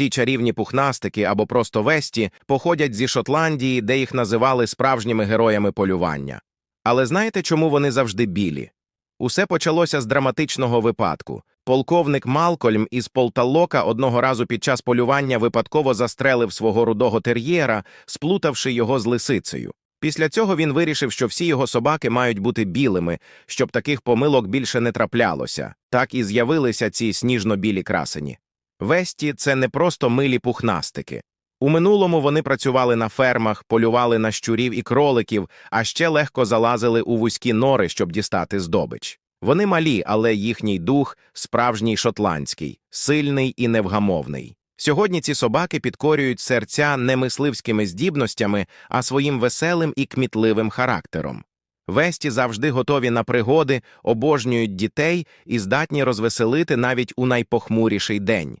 Ці чарівні пухнастики або просто весті походять зі Шотландії, де їх називали справжніми героями полювання. Але знаєте, чому вони завжди білі? Усе почалося з драматичного випадку. Полковник Малкольм із Полталока одного разу під час полювання випадково застрелив свого рудого тер'єра, сплутавши його з лисицею. Після цього він вирішив, що всі його собаки мають бути білими, щоб таких помилок більше не траплялося. Так і з'явилися ці сніжно-білі красені. Весті це не просто милі пухнастики. У минулому вони працювали на фермах, полювали на щурів і кроликів, а ще легко залазили у вузькі нори, щоб дістати здобич. Вони малі, але їхній дух справжній шотландський, сильний і невгамовний. Сьогодні ці собаки підкорюють серця не мисливськими здібностями, а своїм веселим і кмітливим характером. Весті завжди готові на пригоди, обожнюють дітей і здатні розвеселити навіть у найпохмуріший день.